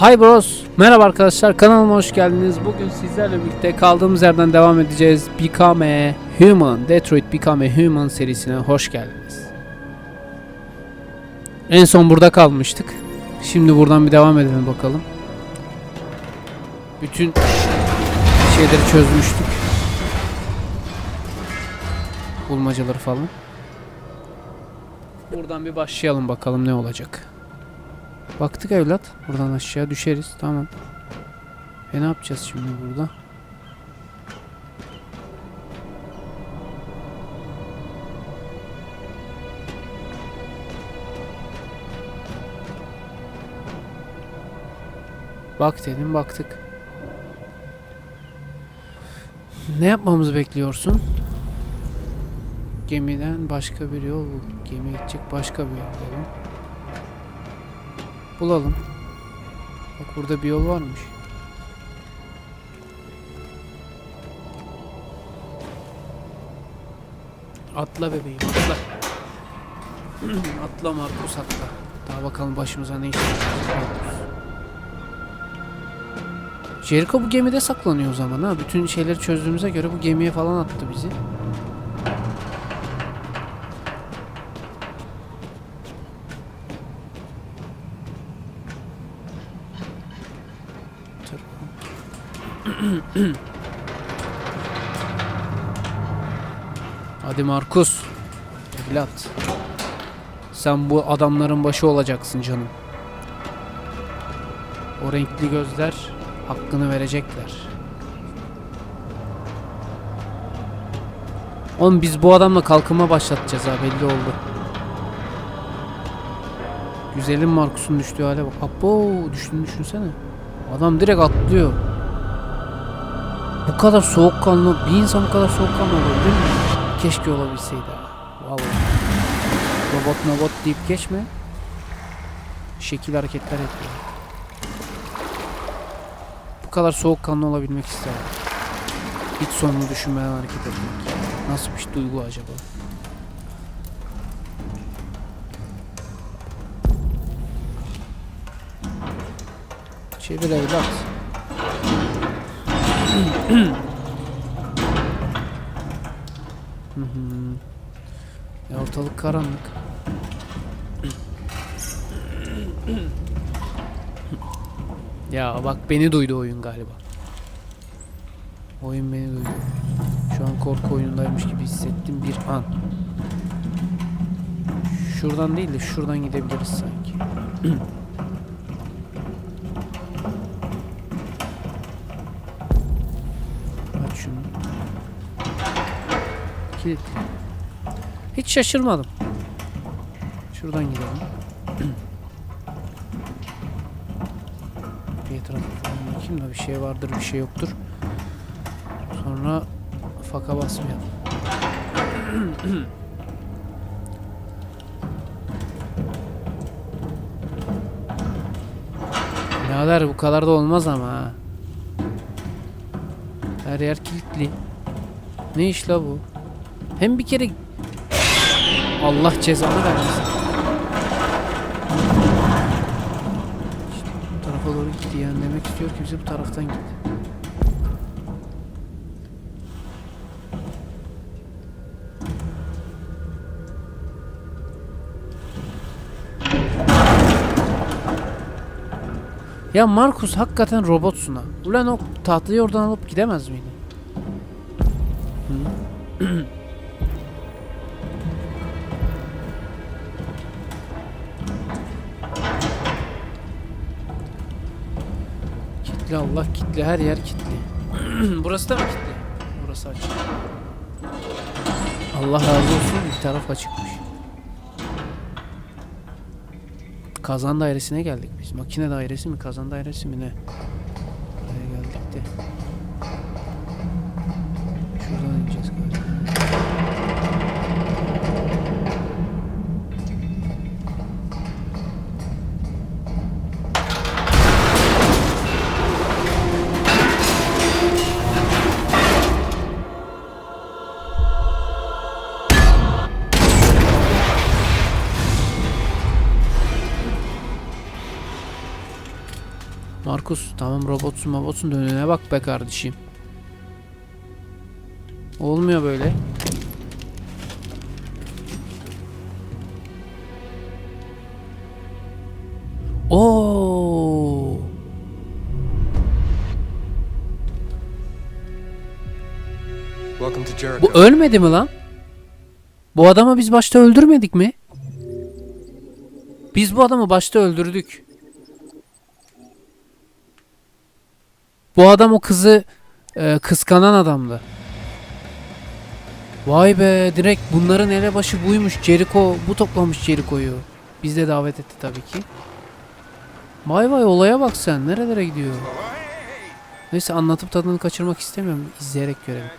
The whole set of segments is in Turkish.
Hi bros. Merhaba arkadaşlar. Kanalıma hoş geldiniz. Bugün sizlerle birlikte kaldığımız yerden devam edeceğiz. Become a Human. Detroit Become a Human serisine hoş geldiniz. En son burada kalmıştık. Şimdi buradan bir devam edelim bakalım. Bütün şeyleri çözmüştük. Bulmacaları falan. Buradan bir başlayalım bakalım ne olacak. Baktık evlat. Buradan aşağı düşeriz. Tamam. E ne yapacağız şimdi burada? Bak dedim baktık. Ne yapmamızı bekliyorsun? Gemiden başka bir yol bul. Gemi gidecek başka bir yol bulalım. Bulalım. Bak burada bir yol varmış. Atla bebeğim atla. atla Markus atla. Daha bakalım başımıza ne iş. Jericho bu gemide saklanıyor o zaman ha. Bütün şeyleri çözdüğümüze göre bu gemiye falan attı bizi. Dur. Hadi Markus. Evlat. Sen bu adamların başı olacaksın canım. O renkli gözler hakkını verecekler. Oğlum biz bu adamla kalkınma başlatacağız ha belli oldu. Güzelim Markus'un düştüğü hale bak. Apo düştüğünü düşünsene. Adam direkt atlıyor. Bu kadar soğukkanlı, bir insan bu kadar soğukkanlı olabilir mi? Keşke olabilseydi. Vallahi. Robot robot deyip geçme. Şekil hareketler yapıyor. Bu kadar soğukkanlı olabilmek isterdim. Hiç sonunu düşünmeden hareket etmek. Nasıl bir duygu acaba? Çevir evlat. Ya ortalık karanlık. ya bak beni duydu oyun galiba. Oyun beni duydu. Şu an korku oyunundaymış gibi hissettim bir an. Şuradan değil de şuradan gidebiliriz sanki. Aç. Kilit. Hiç şaşırmadım. Şuradan gidelim. bir falan bakayım da bir şey vardır bir şey yoktur. Sonra faka basmayalım. Birader bu kadar da olmaz ama ha. Her yer kilitli. Ne iş la bu? Hem bir kere Allah cezanı vermesin. İşte bu tarafa doğru gitti yani demek istiyor ki bizi bu taraftan gitti. Ya Markus hakikaten robotsun ha. Ulan o tahtayı oradan alıp gidemez miydin? Allah kitli her yer kitli. Burası da mı kitli? Burası açık. Allah razı olsun bir taraf açıkmış. Kazan dairesine geldik biz. Makine dairesi mi kazan dairesi mi ne? Markus tamam robotsun robotsun önüne bak be kardeşim. Olmuyor böyle. Oo. Bu ölmedi mi lan? Bu adamı biz başta öldürmedik mi? Biz bu adamı başta öldürdük. Bu adam o kızı e, kıskanan adamdı. Vay be direkt bunların elebaşı buymuş. Jericho bu toplamış Jericho'yu. Biz de davet etti tabii ki. Vay vay olaya bak sen. Nerelere gidiyor? Neyse anlatıp tadını kaçırmak istemiyorum. İzleyerek görelim.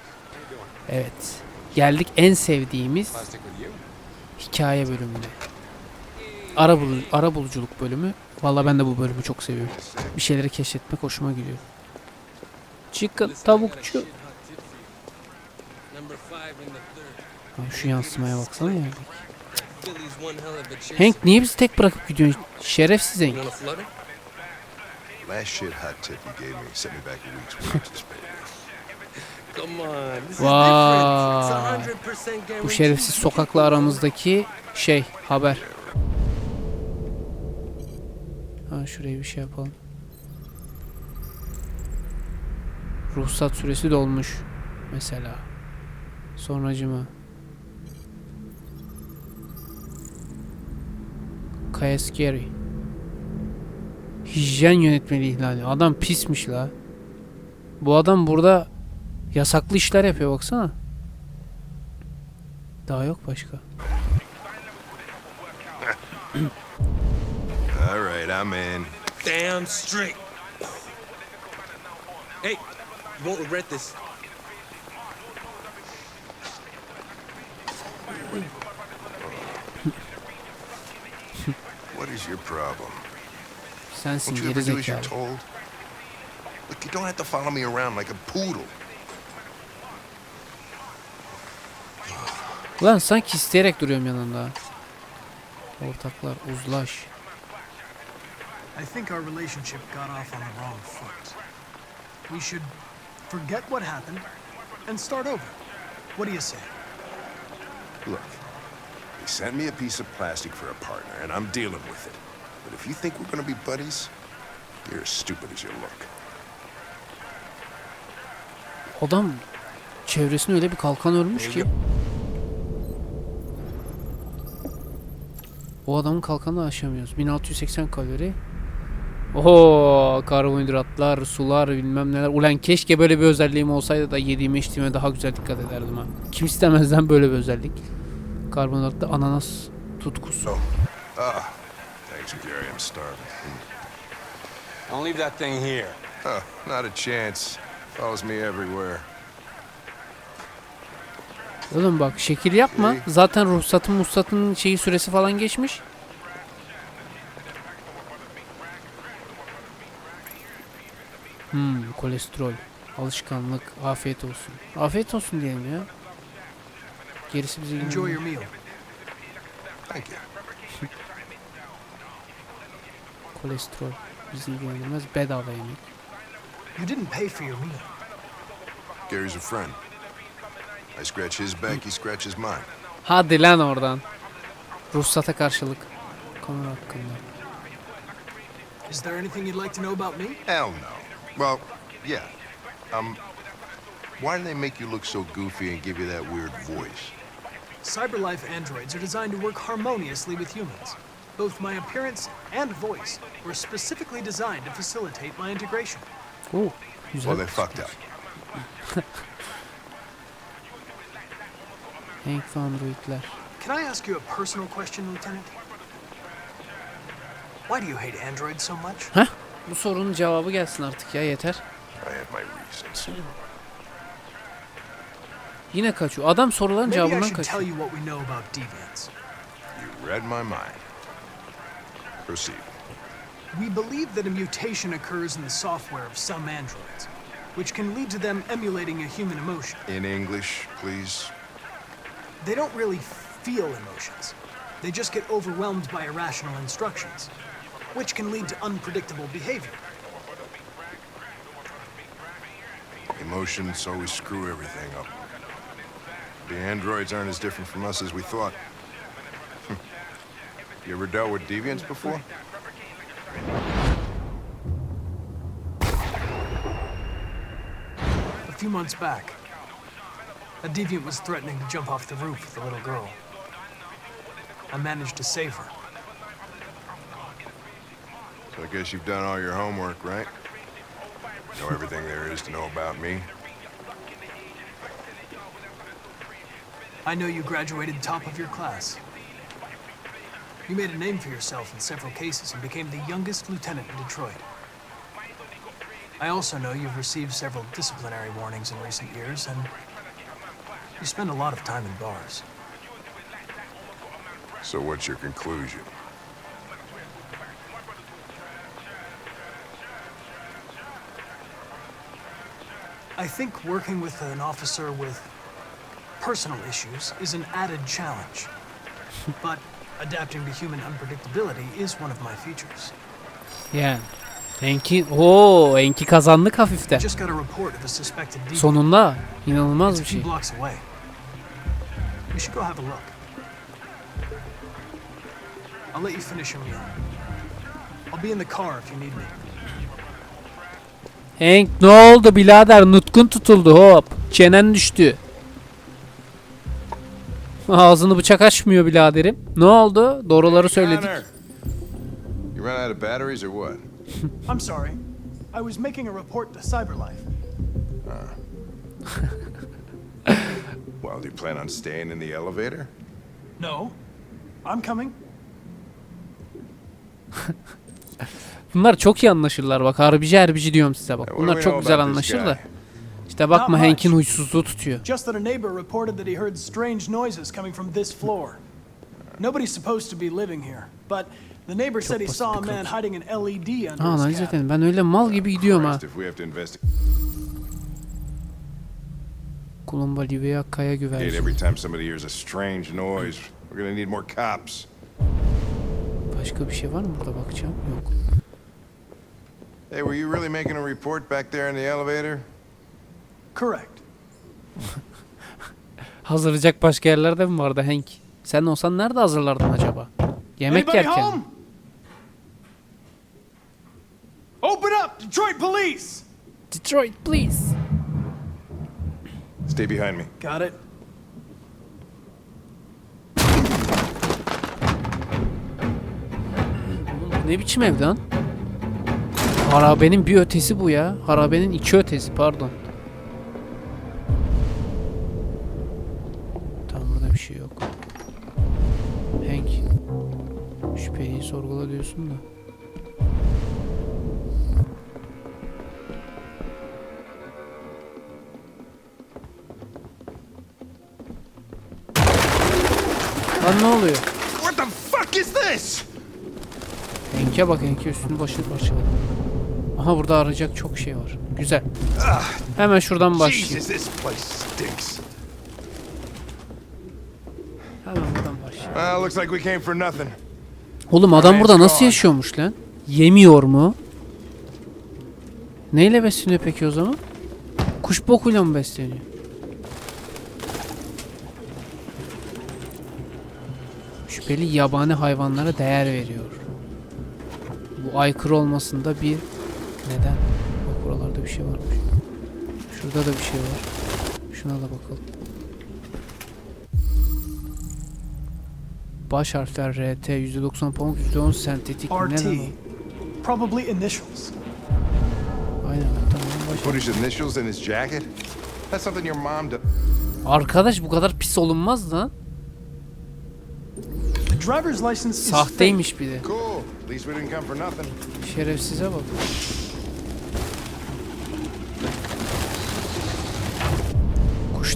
Evet. Geldik en sevdiğimiz hikaye bölümüne. Ara, bulu, ara buluculuk bölümü. Valla ben de bu bölümü çok seviyorum. Bir şeyleri keşfetmek hoşuma gidiyor. Chicken tavukçu. Şu yansımaya baksana ya. Hank niye bizi tek bırakıp gidiyorsun? Şerefsiz Hank. want a flutter? Last shit hot tip you gave me sent me back a week's wages, baby. Come on. This is Vay. different. It's 100% guaranteed. Bu şerefsiz sokakla aramızdaki şey haber. Ha şuraya bir şey yapalım. Ruhsat süresi dolmuş mesela. Sonracıma. Kayaskeri. Hijyen yönetmeliği ihlali. Adam pismiş la. Bu adam burada yasaklı işler yapıyor baksana. Daha yok başka. All right, I'm in. Damn straight. Hey, you won't regret this. What is your problem? Sensin Won't you ever do as you're told? Look, you don't have to follow me around like a poodle. Ulan sanki isteyerek duruyorum yanında. Ortaklar uzlaş. I think our relationship got off on the wrong foot. We should forget what happened and start over. What do you say? Look, they sent me a piece of plastic for a partner, and I'm dealing with it. But if you think we're gonna be buddies, you're as stupid as you look. Adam çevresine öyle bir kalkan örmüş ki. O adamın kalkanını aşamıyoruz. 1680 kalori. Oho karbonhidratlar, sular bilmem neler. Ulan keşke böyle bir özelliğim olsaydı da yediğime içtiğime daha güzel dikkat ederdim ha. Kim istemezden böyle bir özellik. Karbonhidratlı ananas tutkusu. Ah, thanks, Gary. I'm starving. Don't leave that thing here. Huh, not a chance. Follows me everywhere. Oğlum bak şekil yapma. Zaten ruhsatın ruhsatın şeyi süresi falan geçmiş. Hmm, kolesterol, alışkanlık, afiyet olsun. Afiyet olsun diyelim ya. Gerisi bize Enjoy your meal. Thank you. Kolesterol bizi ilgilendirmez. Bedava yemek. You didn't pay for your meal. Gary's a friend. I scratch his back, he scratches mine. Hadi lan oradan. Ruhsata karşılık. Konu hakkında. Is there anything you'd like to know about me? Hell no. Well, yeah. Um, why do they make you look so goofy and give you that weird voice? Cyberlife androids are designed to work harmoniously with humans. Both my appearance and voice were specifically designed to facilitate my integration. Oo, güzel. Well, they fucked up. Hank ve androidler. Can I ask you a personal question, Lieutenant? Why do you hate androids so much? Heh, bu sorunun cevabı gelsin artık ya yeter. I have my reasons. Yine kaçıyor. Adam soruların Maybe I cevabından should tell kaçıyor. you what we know about deviants. You read my mind. Proceed. We believe that a mutation occurs in the software of some androids, which can lead to them emulating a human emotion. In English, please. They don't really feel emotions. They just get overwhelmed by irrational instructions, which can lead to unpredictable behavior. Emotions always screw everything up. The androids aren't as different from us as we thought. you ever dealt with deviants before? A few months back, a deviant was threatening to jump off the roof with a little girl. I managed to save her. So I guess you've done all your homework, right? Know everything there is to know about me? I know you graduated top of your class. You made a name for yourself in several cases and became the youngest lieutenant in Detroit. I also know you've received several disciplinary warnings in recent years, and you spend a lot of time in bars. So what's your conclusion? I think working with an officer with personal issues is an added challenge. but adapting to human unpredictability is one of my features. Yani. Enki, o Enki kazandık I hafiften. just got a report of a suspected deviant. Sonunda inanılmaz bir a few şey. blocks away. We should go have a look. I'll let you finish your meal. I'll be in the car if you need me. Hank ne oldu birader? Nutkun tutuldu hop. Çenen düştü. Ağzını bıçak açmıyor biraderim. Ne oldu? Doğruları söyledik. You run out of batteries or what? I'm sorry. I was making a report to CyberLife. Well, do you plan on staying in the elevator? No, I'm coming. Bunlar çok iyi anlaşırlar bak. Harbici harbici diyorum size bak. Bunlar çok güzel anlaşır da. İşte bakma. Hank'in huysuzluğu tutuyor. Just that a neighbor reported that he heard strange noises coming from this floor. Nobody's supposed to be living here, but the neighbor said he saw a man hiding an LED under Ha his edelim. Ben öyle mal gibi gidiyorum ha. Kolomba Livia Kaya güvercin. every time somebody hears a strange noise, we're gonna need more cops. Başka bir şey var mı burada bakacağım? Yok. Hey, were you really making a report back there in the elevator? Correct. Hazırlayacak başka yerlerde mi vardı Hank? Sen olsan nerede hazırlardın acaba? Yemek Anybody yerken. home? Open up, Detroit police! Detroit please. Stay behind me. Got it. Ne biçim ev lan? Harabenin bir ötesi bu ya. Harabenin iki ötesi pardon. Tam burada bir şey yok. Hank. Şüpheyi sorgula diyorsun da. Lan ne oluyor? What the fuck is this? Enke bak Enke üstünü başını parçaladı. Aha burada arayacak çok şey var. Güzel. Hemen şuradan başlayayım. Hemen buradan başlayayım. Oğlum adam burada nasıl yaşıyormuş lan? Yemiyor mu? Neyle besleniyor peki o zaman? Kuş bokuyla mı besleniyor? Şüpheli yabani hayvanlara değer veriyor. Bu aykırı olmasında bir neden? Bak buralarda bir şey varmış. Şurada da bir şey var. Şuna da bakalım. Baş harfler RT, %90 pamuk, %10 sentetik. Neden RT. o? Probably initials. Aynen tamam baş Put his initials in his jacket? That's something your mom does. Arkadaş bu kadar pis olunmaz lan. The driver's license is. Sahteymiş bir de. Cool. At least we didn't come for nothing. Şerefsize bak.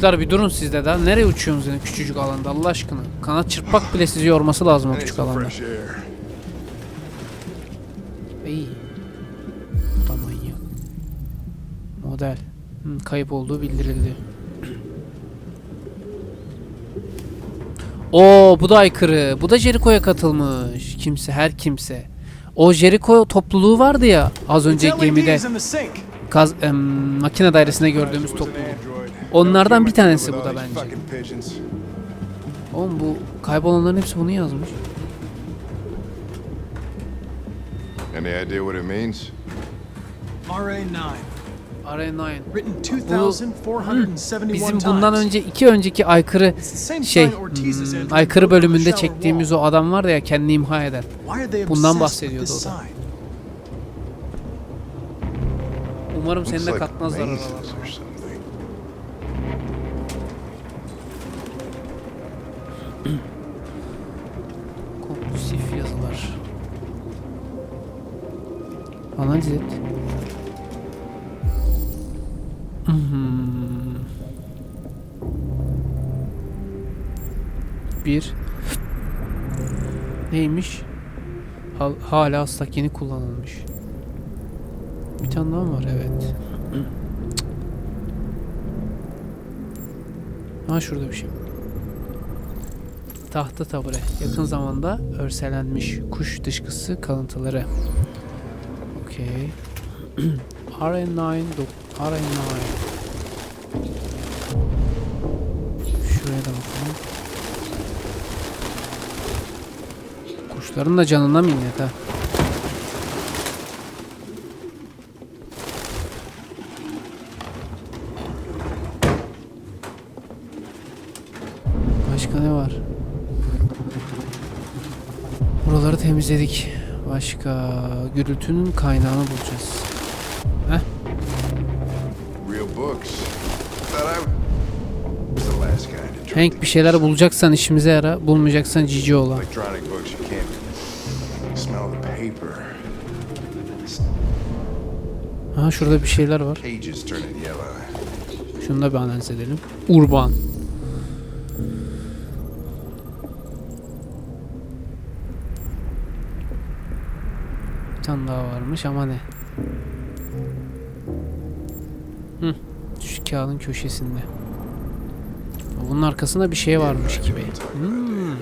Kuşlar bir durun sizde daha. Nereye uçuyorsunuz yine küçücük alanda Allah aşkına? Kanat çırpmak bile sizi yorması lazım o küçük alanda. İyi. Bu da manyak. Model. Hı, kayıp olduğu bildirildi. Oo bu da aykırı. Bu da Jericho'ya katılmış. Kimse her kimse. O Jericho topluluğu vardı ya az önce gemide. Kaz, em, makine dairesinde gördüğümüz topluluk. Onlardan bir tanesi bu da bence. Oğlum bu kaybolanların hepsi bunu yazmış. Any idea what it means? RA9, RA9. written Bu 2,471 bizim times. bundan önce iki önceki aykırı şey hmm, aykırı bölümünde çektiğimiz o adam var ya kendini imha eden. Bundan bahsediyordu o da. Umarım seni Looks de like katmazlar mazes aralarına. or something. Kompulsif yazılar. Analiz et. Hmm. Bir. Neymiş? Hal- Hala ıslak yeni kullanılmış. Bir tane daha var? Evet. Ha şurada bir şey. Tahta tabure. Yakın zamanda örselenmiş kuş dışkısı kalıntıları. Okey. RN9 dok- RN9 Şuraya da bakalım. Kuşların da canına minnet ha. Başka ne var? Buraları temizledik. Başka gürültünün kaynağını bulacağız. Drink Hank bir şeyler bulacaksan işimize yara, bulmayacaksan cici ola. Ha şurada bir şeyler var. Şunu da bir analiz edelim. Urban. Tane daha varmış ama ne? Hı, şu kağıdın köşesinde. Bunun arkasında bir şey varmış gibi. Hmm.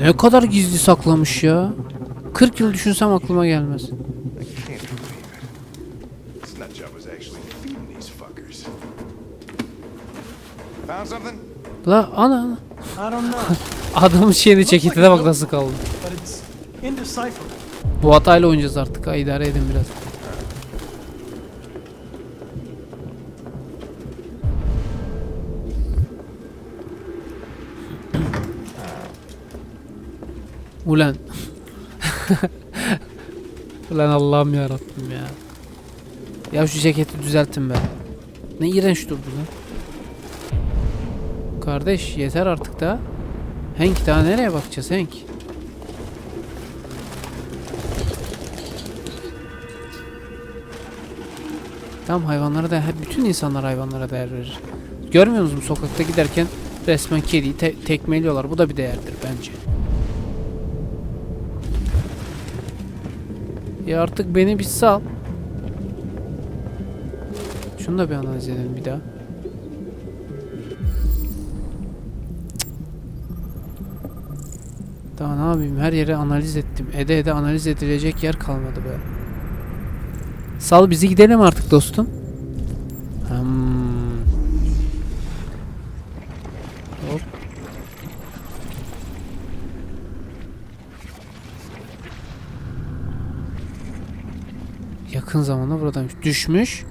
Ne kadar gizli saklamış ya. 40 yıl düşünsem aklıma gelmez. La ana ana. Adamın şeyini ceketine bak nasıl kaldı. Bu hatayla oynayacağız artık ha idare edin biraz. Ulan. Ulan Allah'ım ya Rabbim ya. Ya şu ceketi düzeltin be. Ne iğrenç durdu lan. Kardeş yeter artık da. Hank daha nereye bakacağız Hank? Tam hayvanlara da bütün insanlar hayvanlara değer verir. Görmüyor musunuz sokakta giderken resmen kediyi te- tekmeliyorlar. Bu da bir değerdir bence. Ya artık beni bir sal. Şunu da bir analiz edelim bir daha. Daha ne yapayım? Her yere analiz ettim. Ede ede analiz edilecek yer kalmadı be. Sal bizi gidelim artık dostum. Hmm. Hop. Yakın zamanda buradaymış. Düşmüş.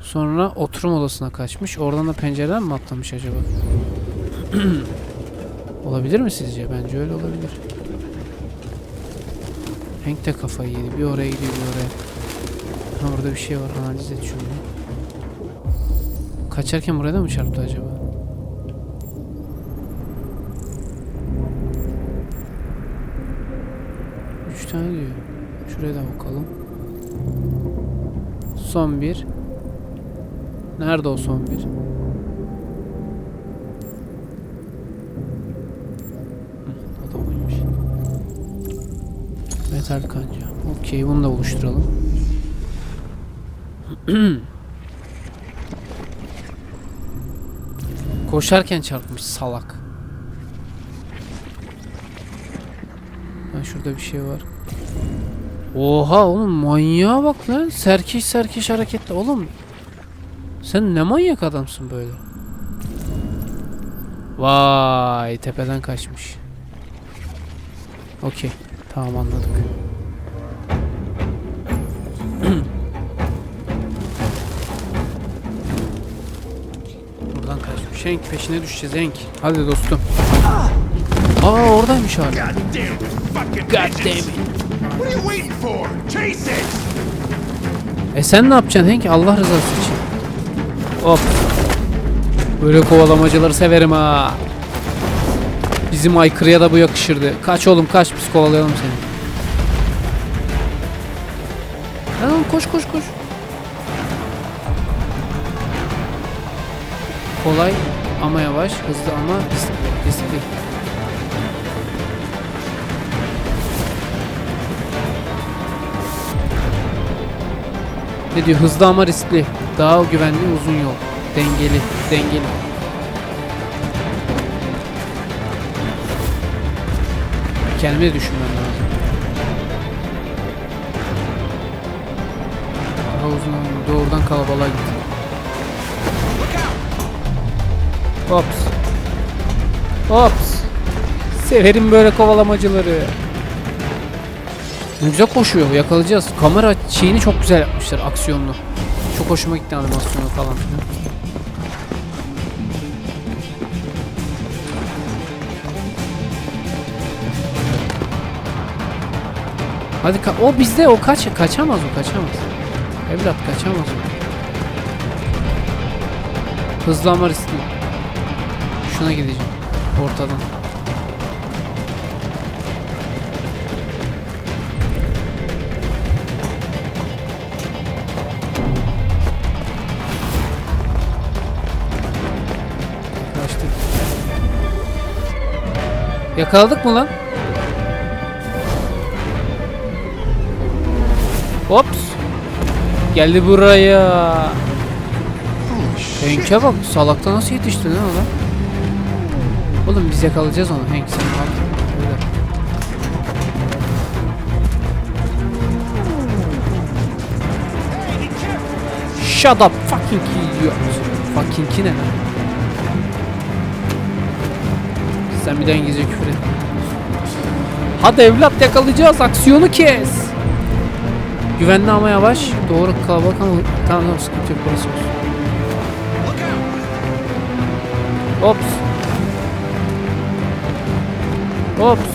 Sonra oturum odasına kaçmış. Oradan da pencereden mi atlamış acaba? olabilir mi sizce? Bence öyle olabilir. Hank de kafayı yedi. Bir oraya gidiyor bir oraya. Ha orada bir şey var. Analiz et şunu. Kaçarken buraya da mı çarptı acaba? Üç tane diyor. Şuraya da bakalım. Son bir. Nerede o son bir? Metal kanca. Okey bunu da oluşturalım. Koşarken çarpmış salak. Ha şurada bir şey var. Oha oğlum manyağa bak lan. Serkeş serkeş hareketli oğlum. Sen ne manyak adamsın böyle. Vay tepeden kaçmış. Okey. Tamam anladık. Buradan kaçmış. Hank peşine düşeceğiz Hank. Hadi dostum. Aa oradaymış hala. God damn it. What are you waiting for? Chase it! E sen ne yapacaksın Hank? Allah rızası için. Hop. Böyle kovalamacıları severim ha. Bizim aykırıya da bu yakışırdı. Kaç oğlum kaç biz kovalayalım seni. Lan koş koş koş. Kolay ama yavaş, hızlı ama riskli. riskli. Ne diyor? Hızlı ama riskli. Daha güvenli uzun yol. Dengeli, dengeli. Kendime düşünmem lazım. Daha uzun doğrudan kalabalığa git. Hops. Hops. Severim böyle kovalamacıları. Ne güzel koşuyor. Yakalayacağız. Kamera şeyini çok güzel yapmışlar. Aksiyonlu. Çok hoşuma gitti animasyonu falan. Hadi ka- o bizde o kaç kaçamaz o kaçamaz. Evlat kaçamaz o. Hızlı ama riskli. Şuna gideceğim. Ortadan. Kaçtık. Yakaladık mı lan? Hops. Geldi buraya. Hank'e bak salakta nasıl yetişti lan adam? Oğlum biz yakalayacağız onu Hank sen. Öyle. Shut up fucking idiot. Fucking ki ne lan? Sen bir daha İngilizce küfür et. Hadi evlat yakalayacağız aksiyonu kes. Güvenli ama yavaş. Doğru kalabalık ama tamam tamam sıkıntı yok burası olsun. Hops. Hops.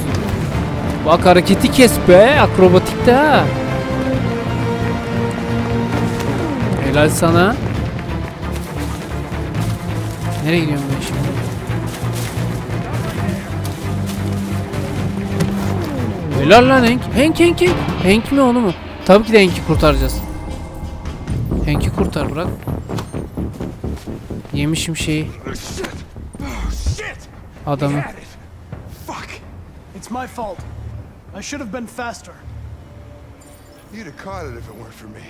Bak hareketi kes be. Akrobatik de ha. Helal sana. Nereye gidiyorum ben şimdi? Helal lan Hank. Hank Hank Hank. Hank mi onu mu? Tabii ki de Hank'i kurtaracağız. Hank'i kurtar bırak. Yemişim şeyi adamı. Fuck! It's my fault. I should have been faster. You'd have caught it if it weren't for me.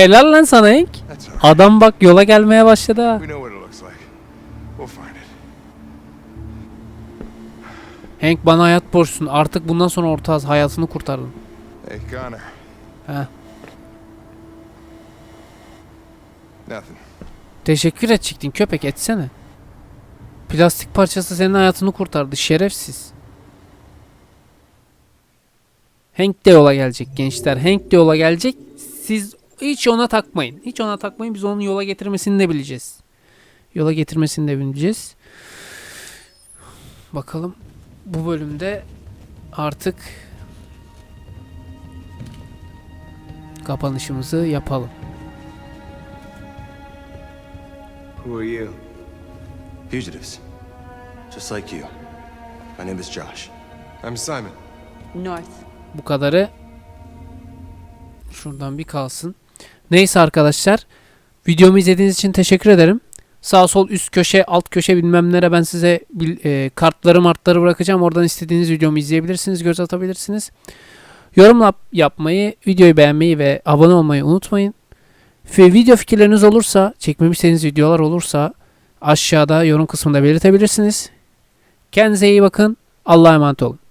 Helal lan sana Hank. Adam bak yola gelmeye başladı ha. Hank bana hayat borçlusun. Artık bundan sonra ortağız. Hayatını kurtardın. Hey, Connor. Ha. Nothing. Teşekkür edecektin köpek etsene. Plastik parçası senin hayatını kurtardı. Şerefsiz. Hank de yola gelecek gençler. Hank de yola gelecek. Siz hiç ona takmayın. Hiç ona takmayın. Biz onun yola getirmesini de bileceğiz. Yola getirmesini de bileceğiz. Bakalım bu bölümde artık kapanışımızı yapalım. Who are you? Fugitives. Just like you. My name is Josh. I'm Simon. North. Bu kadarı şuradan bir kalsın. Neyse arkadaşlar. Videomu izlediğiniz için teşekkür ederim. Sağ sol üst köşe alt köşe bilmem nere ben size e, kartları martları bırakacağım. Oradan istediğiniz videomu izleyebilirsiniz. Göz atabilirsiniz. Yorum yap- yapmayı, videoyu beğenmeyi ve abone olmayı unutmayın. Ve video fikirleriniz olursa, çekmemi videolar olursa aşağıda yorum kısmında belirtebilirsiniz. Kendinize iyi bakın. Allah'a emanet olun.